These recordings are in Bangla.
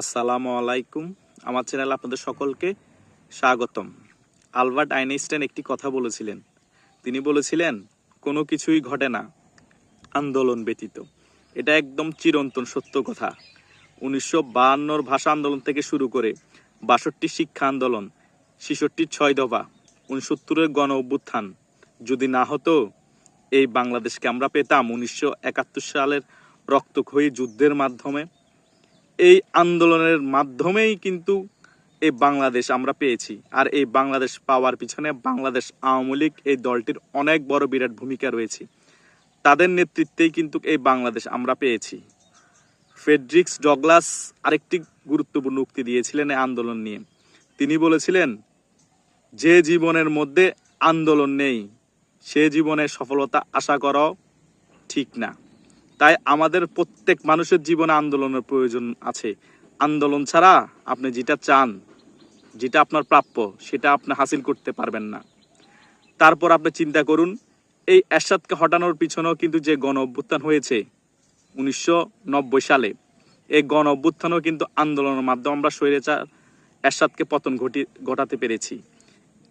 আসসালামু আলাইকুম। আমার চ্যানেল আপনাদের সকলকে স্বাগতম। আলবার্ট আইনস্টাইন একটি কথা বলেছিলেন। তিনি বলেছিলেন, কোনো কিছুই ঘটে না, আন্দোলন ব্যতীত। এটা একদম চিরন্তন সত্য কথা। উনিশশো বাহান্নর ভাষা আন্দোলন থেকে শুরু করে বাষট্টি শিক্ষা আন্দোলন ছেষট্টির ছয় দফা, উনসত্তরের গণ অভ্যুত্থান, যদি না হতো, এই বাংলাদেশকে আমরা পেতাম উনিশশো একাত্তর সালের রক্তক্ষয়ী যুদ্ধের মাধ্যমে এই আন্দোলনের মাধ্যমেই কিন্তু এই বাংলাদেশ আমরা পেয়েছি। আর এই বাংলাদেশ পাওয়ার পিছনে বাংলাদেশ আওয়ামী লীগ এই দলটির অনেক বড় বিরাট ভূমিকা রয়েছে। তাদের নেতৃত্বেই কিন্তু এই বাংলাদেশ আমরা পেয়েছি। ফেডরিক্স ডগলাস আরেকটি গুরুত্বপূর্ণ উক্তি দিয়েছিলেন এই আন্দোলন নিয়ে। তিনি বলেছিলেন, যে জীবনের মধ্যে আন্দোলন নেই, সে জীবনে সফলতা আশা করাও ঠিক না। তাই আমাদের প্রত্যেক মানুষের জীবনে আন্দোলনের প্রয়োজন আছে। আন্দোলন ছাড়া আপনি যেটা চান, যেটা আপনার প্রাপ্য, সেটা আপনি হাসিল করতে পারবেন না। তারপর আপনি চিন্তা করুন, এই এরশাদকে হটানোর পিছনেও কিন্তু যে গণ অভ্যুত্থান হয়েছে উনিশশো নব্বই সালে, এই গণ অভ্যুত্থানও কিন্তু আন্দোলনের মাধ্যমে আমরা স্বৈরাচার এরশাদকে পতন ঘটি, ঘটাতে পেরেছি।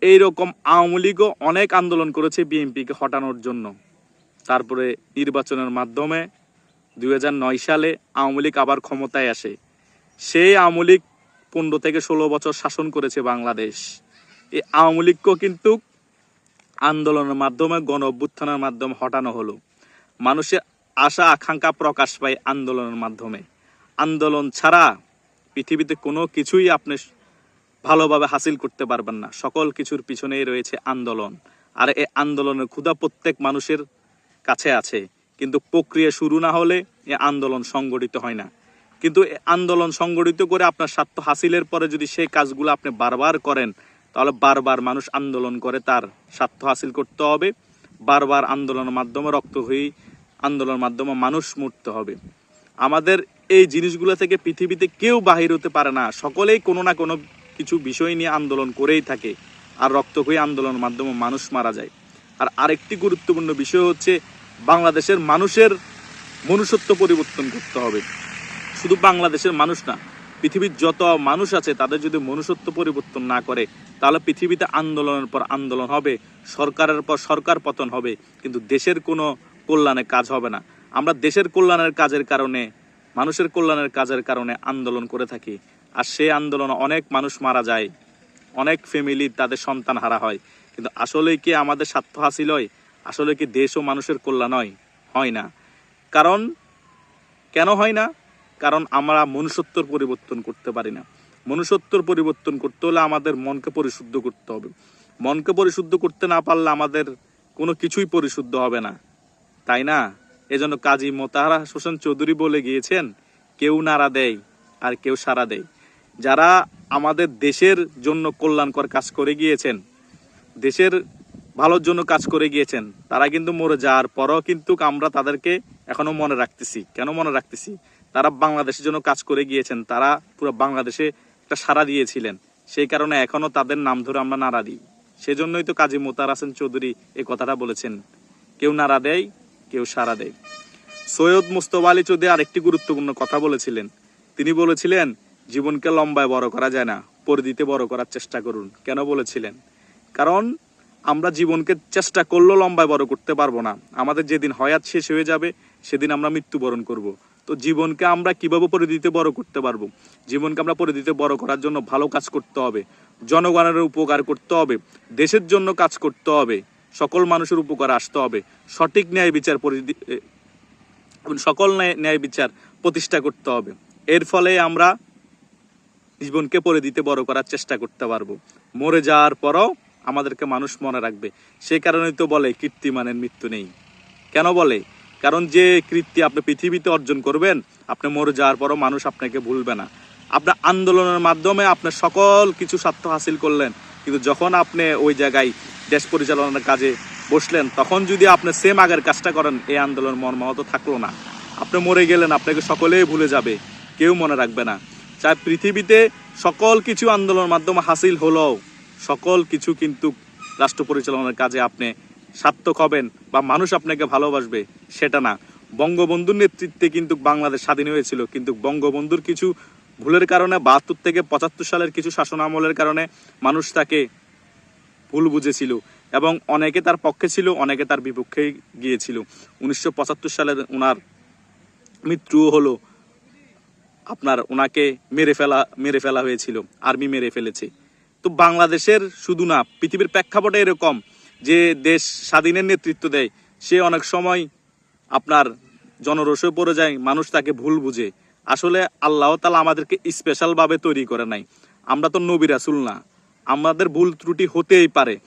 এইরকম আওয়ামী লীগও অনেক আন্দোলন করেছে বিএনপিকে হটানোর জন্য। তারপরে নির্বাচনের মাধ্যমে দুই হাজার নয় সালে আওয়ামী লীগ আবার ক্ষমতায় আসে। সেই আওয়ামী লীগ পনেরো থেকে ষোলো বছর শাসন করেছে বাংলাদেশ। এই আওয়ামী লীগকেও কিন্তু আন্দোলনের মাধ্যমে গণ অভ্যুত্থানের মাধ্যমে হটানো হলো। মানুষের আশা, আকাঙ্ক্ষা প্রকাশ পায় আন্দোলনের মাধ্যমে। আন্দোলন ছাড়া পৃথিবীতে কোনো কিছুই আপনি ভালোভাবে হাসিল করতে পারবেন না। সকল কিছুর পিছনেই রয়েছে আন্দোলন। আর এই আন্দোলনের ক্ষুধা প্রত্যেক মানুষের কাছে আছে। কিন্তু প্রক্রিয়া শুরু না হলে এ আন্দোলন সংগঠিত হয় না। কিন্তু আন্দোলন সংগঠিত করে আপনার স্বার্থ হাসিলের পরে যদি সেই কাজগুলো আপনি বারবার করেন, তাহলে বারবার মানুষ আন্দোলন করে তার স্বার্থ হাসিল করতে হবে। বারবার আন্দোলনের মাধ্যমে রক্ত হয়ে আন্দোলনের মাধ্যমে মানুষ মরতে হবে। আমাদের এই জিনিসগুলো থেকে পৃথিবীতে কেউ বাহির হতে পারে না। সকলেই কোনো না কোনো কিছু বিষয় নিয়ে আন্দোলন করেই থাকে। আর রক্ত হয়ে আন্দোলনের মাধ্যমে মানুষ মারা যায়। আর আরেকটি গুরুত্বপূর্ণ বিষয় হচ্ছে বাংলাদেশের মানুষের মনুষ্যত্ব পরিবর্তন করতে হবে। শুধু বাংলাদেশের মানুষ না, পৃথিবীর যত মানুষ আছে, তাদের যদি মনুষ্যত্ব পরিবর্তন না করে, তাহলে পৃথিবীতে আন্দোলনের পর আন্দোলন হবে, সরকারের পর সরকার পতন হবে, কিন্তু দেশের কোনো কল্যাণে কাজ হবে না। আমরা দেশের কল্যাণের কাজের কারণে, মানুষের কল্যাণের কাজের কারণে আন্দোলন করে থাকি। আর সেই আন্দোলনে অনেক মানুষ মারা যায়, অনেক ফ্যামিলি তাদের সন্তান হারা হয়। কিন্তু আসলেই কি আমাদের স্বার্থ হাসিল হয়? আসলে কি দেশ ও মানুষের কল্যাণ হয়? হয় না। কারণ? কেন হয় না? কারণ আমরা মনুষ্যত্বর পরিবর্তন করতে পারি না। মনুষ্যত্বর পরিবর্তন করতে হলে আমাদের মনকে পরিশুদ্ধ করতে হবে। মনকে পরিশুদ্ধ করতে না পারলে আমাদের কোনো কিছুই পরিশুদ্ধ হবে না। তাই না? এজন্য কাজী মোতাহারা হোসেন চৌধুরী বলে গিয়েছেন, কেউ নাড়া দেয় আর কেউ সাড়া দেয়। যারা আমাদের দেশের জন্য কল্যাণকর কাজ করে গিয়েছেন, দেশের ভালোর জন্য কাজ করে গিয়েছেন, তারা কিন্তু মরে যাওয়ার পরও কিন্তু আমরা তাদেরকে এখনও মনে রাখতেছি। কেন মনে রাখতেছি? তারা বাংলাদেশের জন্য কাজ করে গিয়েছেন। তারা পুরো বাংলাদেশে একটা সাড়া দিয়েছিলেন। সেই কারণে এখনও তাদের নাম ধরে আমরা নাড়া দিই। সেজন্যই তো কাজী মোতার হাসান চৌধুরী এই কথাটা বলেছেন, কেউ নাড়া দেয়, কেউ সাড়া দেয়। সৈয়দ মুস্তফা আলী চৌধুরী আরেকটি গুরুত্বপূর্ণ কথা বলেছিলেন। তিনি বলেছিলেন, জীবনকে লম্বায় বড় করা যায় না, পরিধিতে বড় করার চেষ্টা করুন। কেন বলেছিলেন? কারণ আমরা জীবনকে চেষ্টা করলেও লম্বায় বড় করতে পারব না। আমাদের যেদিন হয়াত শেষ হয়ে যাবে, সেদিন আমরা মৃত্যুবরণ করব। তো জীবনকে আমরা কীভাবে পরিধিতে বড় করতে পারব? জীবনকে আমরা পরিধিতে বড় করার জন্য ভালো কাজ করতে হবে, জনগণের উপকার করতে হবে, দেশের জন্য কাজ করতে হবে, সকল মানুষের উপকার আসতে হবে, সঠিক ন্যায় বিচার পরিধি সকল ন্যায় ন্যায় বিচার প্রতিষ্ঠা করতে হবে। এর ফলে আমরা জীবনকে পরে দিতে বড় করার চেষ্টা করতে পারব। মরে যাওয়ার পরও আমাদেরকে মানুষ মনে রাখবে। সেই কারণেই তো বলে কীর্তিমানের মৃত্যু নেই। কেন বলে? কারণ যে কীর্তি আপনি পৃথিবীতে অর্জন করবেন, আপনি মরে যাওয়ার পরও মানুষ আপনাকে ভুলবে না। আপনার আন্দোলনের মাধ্যমে আপনি সকল কিছু স্বার্থ হাসিল করলেন, কিন্তু যখন আপনি ওই জায়গায় দেশ পরিচালনার কাজে বসলেন, তখন যদি আপনি সেম আগের কাজটা করেন, এই আন্দোলন মর্মাহত থাকল না। আপনি মরে গেলেন, আপনাকে সকলেই ভুলে যাবে, কেউ মনে রাখবে না। চাই পৃথিবীতে সকল কিছু আন্দোলনের মাধ্যমে হাসিল হলেও সকল কিছু কিন্তু রাষ্ট্র পরিচালনার কাজে আপনি সার্থক হবেন বা মানুষ আপনাকে ভালোবাসবে, সেটা না। বঙ্গবন্ধুর নেতৃত্বে কিন্তু বাংলাদেশ স্বাধীন হয়েছিল, কিন্তু বঙ্গবন্ধুর কিছু ভুলের কারণে, বাহাত্তর থেকে পঁচাত্তর সালের কিছু শাসন আমলের কারণে মানুষ তাকে ভুল বুঝেছিল এবং অনেকে তার পক্ষে ছিল, অনেকে তার বিপক্ষে গিয়েছিল। উনিশশো সালের ওনার মৃত্যুও হলো, আপনার ওনাকে মেরে ফেলা মেরে ফেলা হয়েছিল, আর্মি মেরে ফেলেছে। তো বাংলাদেশের শুধু না, পৃথিবীর প্রেক্ষাপটে এরকম যে দেশ স্বাধীনের নেতৃত্ব দেয়, সে অনেক সময় আপনার জনরসে পড়ে যায়, মানুষ তাকে ভুল বুঝে। আসলে আল্লাহ তালা আমাদেরকে স্পেশালভাবে তৈরি করে নাই। আমরা তো নবী রাসুল না। আমাদের ভুল ত্রুটি হতেই পারে।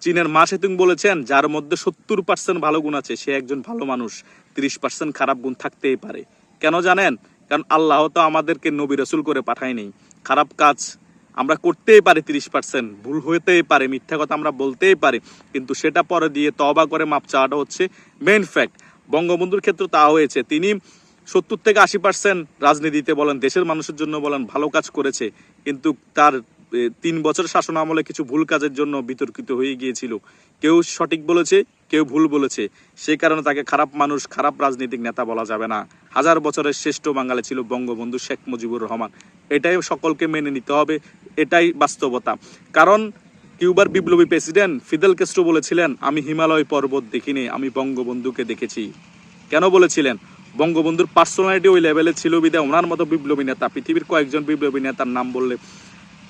চীনের মা সেতুং বলেছেন, যার মধ্যে সত্তর পার্সেন্ট ভালো গুণ আছে, সে একজন ভালো মানুষ। তিরিশ পার্সেন্ট খারাপ গুণ থাকতেই পারে। কেন জানেন? কারণ আল্লাহ তো আমাদেরকে নবী রসুল করে পাঠায়নি। খারাপ কাজ আমরা করতেই পারি তিরিশ পার্সেন্ট, ভুল হতেই পারে, মিথ্যা কথা আমরা বলতেই পারি। কিন্তু সেটা পরে দিয়ে তবা করে মাপ চাওয়াটা হচ্ছে মেন ফ্যাক্ট বঙ্গবন্ধুর ক্ষেত্রে তা হয়েছে। তিনি সত্তর থেকে আশি পার্সেন্ট রাজনীতিতে বলেন, দেশের মানুষের জন্য বলেন, ভালো কাজ করেছে। কিন্তু তার তিন বছর শাসন আমলে কিছু ভুল কাজের জন্য বিতর্কিত হয়ে গিয়েছিল। কেউ সঠিক বলেছে, কেউ ভুল বলেছে। সেই কারণে তাকে খারাপ মানুষ, খারাপ রাজনৈতিক নেতা বলা যাবে না। হাজার বছরের শ্রেষ্ঠ বাঙালি ছিল বঙ্গবন্ধু শেখ মুজিবুর রহমান। এটাই সকলকে মেনে নিতে হবে, এটাই বাস্তবতা। কারণ কিউবার বিপ্লবী প্রেসিডেন্ট ফিদেল কেস্ট্রো বলেছিলেন, আমি হিমালয় পর্বত দেখিনি, আমি বঙ্গবন্ধুকে দেখেছি। কেন বলেছিলেন? বঙ্গবন্ধুর পার্সোনালিটি ওই লেভেলে ছিল বিদায় ওনার মতো বিপ্লবী নেতা, পৃথিবীর কয়েকজন বিপ্লবী নেতার নাম বললে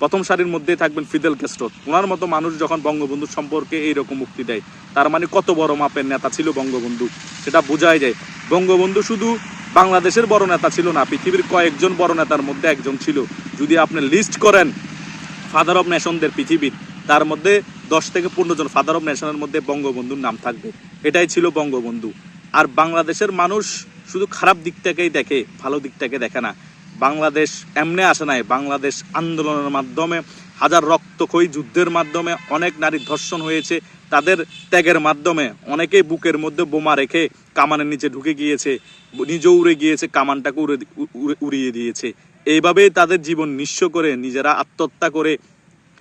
প্রথম সারির মধ্যেই থাকবেন ফিদেল ক্যাস্ট্রো ওনার মতো মানুষ যখন বঙ্গবন্ধু সম্পর্কে এইরকম মুক্তি দেয়, তার মানে কত বড় মাপের নেতা ছিল বঙ্গবন্ধু? সেটা বোঝাই যায়। বঙ্গবন্ধু শুধু বাংলাদেশের বড় নেতা ছিল না, পৃথিবীর কয়েকজন বড় নেতার মধ্যে একজন ছিল। যদি আপনি লিস্ট করেন ফাদার অব নেশনদের পৃথিবীর তার মধ্যে দশ থেকে পনেরো জন ফাদার অব নেশনের মধ্যে বঙ্গবন্ধুর নাম থাকবে। এটাই ছিল বঙ্গবন্ধু। আর বাংলাদেশের মানুষ শুধু খারাপ দিকটাকেই দেখে, ভালো দিকটাকে দেখে না। বাংলাদেশ এমনি আসে নাই। বাংলাদেশ আন্দোলনের মাধ্যমে, হাজার রক্তক্ষয়ী যুদ্ধের মাধ্যমে অনেক নারী ধর্ষণ হয়েছে, তাদের ত্যাগের মাধ্যমে। অনেকেই বুকের মধ্যে বোমা রেখে কামানের নিচে ঢুকে গিয়েছে নিজে উড়ে গিয়েছে, কামানটাকে উড়ে উড়ে- উড়িয়ে দিয়েছে। এইভাবেই তাদের জীবন নিঃস্ব করে, নিজেরা আত্মহত্যা করে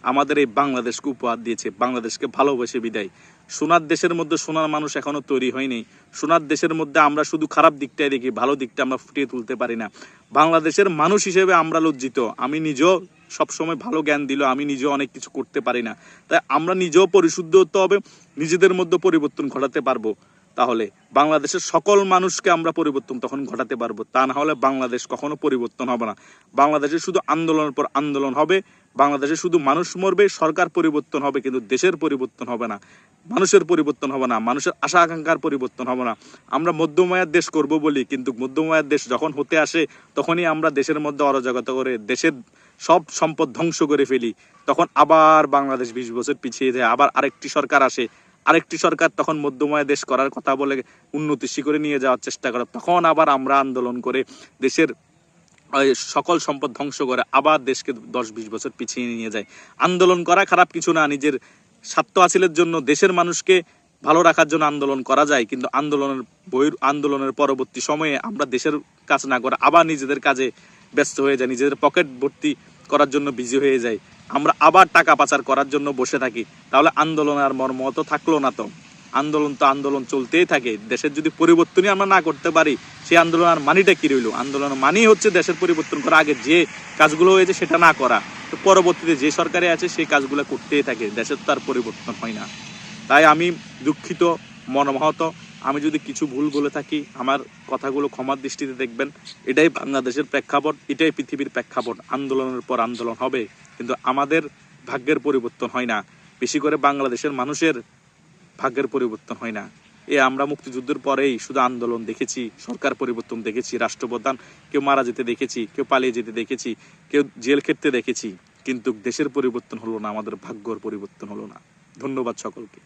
আমাদের এই বাংলাদেশকে উপহার দিয়েছে, বাংলাদেশকে ভালোবেসে বিদায়। সোনার দেশের মধ্যে সোনার মানুষ এখনও তৈরি হয়নি। সোনার দেশের মধ্যে আমরা শুধু খারাপ দিকটাই দেখি, ভালো দিকটা আমরা ফুটিয়ে তুলতে পারি না। বাংলাদেশের মানুষ হিসেবে আমরা লজ্জিত। আমি নিজেও সবসময় ভালো জ্ঞান দিল আমি নিজেও অনেক কিছু করতে পারি না। তাই আমরা নিজেও পরিশুদ্ধ হতে হবে, নিজেদের মধ্যে পরিবর্তন ঘটাতে পারব। তাহলে বাংলাদেশের সকল মানুষকে আমরা পরিবর্তন তখন ঘটাতে পারব। তা না হলে বাংলাদেশ কখনো পরিবর্তন হবে না। বাংলাদেশে শুধু আন্দোলনের পর আন্দোলন হবে। বাংলাদেশে শুধু মানুষ মরবে, সরকার পরিবর্তন হবে, কিন্তু দেশের পরিবর্তন হবে না। মানুষের পরিবর্তন হবে না, মানুষের আশা আকাঙ্ক্ষার পরিবর্তন হবে না। আমরা মধ্যময়ার দেশ করব বলি, কিন্তু মধ্যময়ার দেশ যখন হতে আসে, তখনই আমরা দেশের মধ্যে অরাজকতা করে দেশের সব সম্পদ ধ্বংস করে ফেলি। তখন আবার বাংলাদেশ বিশ বছর পিছিয়ে যায়, আবার আরেকটি সরকার আসে। আরেকটি সরকার তখন মধ্যময় দেশ করার কথা বলে উন্নতি শিখরে নিয়ে যাওয়ার চেষ্টা করে, তখন আবার আমরা আন্দোলন করে দেশের সকল সম্পদ ধ্বংস করে আবার দেশকে দশ বিশ বছর পিছিয়ে নিয়ে যায়। আন্দোলন করা খারাপ কিছু না, নিজের স্বার্থ হাসিলের জন্য দেশের মানুষকে ভালো রাখার জন্য আন্দোলন করা যায়, কিন্তু আন্দোলনের বহির আন্দোলনের পরবর্তী সময়ে আমরা দেশের কাজ না করে আবার নিজেদের কাজে ব্যস্ত হয়ে যায় নিজেদের পকেট ভর্তি করার জন্য বিজি হয়ে যায় আমরা আবার টাকা পাচার করার জন্য বসে থাকি, তাহলে আন্দোলন আর মর্ম তো থাকল না তো। আন্দোলন তো আন্দোলন চলতেই থাকে। দেশের যদি পরিবর্তনই আমরা না করতে পারি, সেই আন্দোলন আর মানিটা কি রইল? আন্দোলন মানেই হচ্ছে দেশের পরিবর্তন করা। আগে যে কাজগুলো হয়েছে সেটা না করা। তো পরবর্তীতে যে সরকারে আছে, সেই কাজগুলো করতেই থাকে। দেশের তো আর পরিবর্তন হয় না। তাই আমি দুঃখিত, মনোমহত। আমি যদি কিছু ভুল বলে থাকি, আমার কথাগুলো ক্ষমার দৃষ্টিতে দেখবেন। এটাই বাংলাদেশের প্রেক্ষাপট, এটাই পৃথিবীর প্রেক্ষাপট। আন্দোলনের পর আন্দোলন হবে, কিন্তু আমাদের ভাগ্যের পরিবর্তন হয় না। বেশি করে বাংলাদেশের মানুষের ভাগ্যের পরিবর্তন হয় না। এ আমরা মুক্তিযুদ্ধের পরেই শুধু আন্দোলন দেখেছি, সরকার পরিবর্তন দেখেছি, রাষ্ট্রপ্রধান, কেউ মারা যেতে দেখেছি, কেউ পালিয়ে যেতে দেখেছি, কেউ জেল খেটতে দেখেছি, কিন্তু দেশের পরিবর্তন হলো না, আমাদের ভাগ্যর পরিবর্তন হলো না। ধন্যবাদ সকলকে।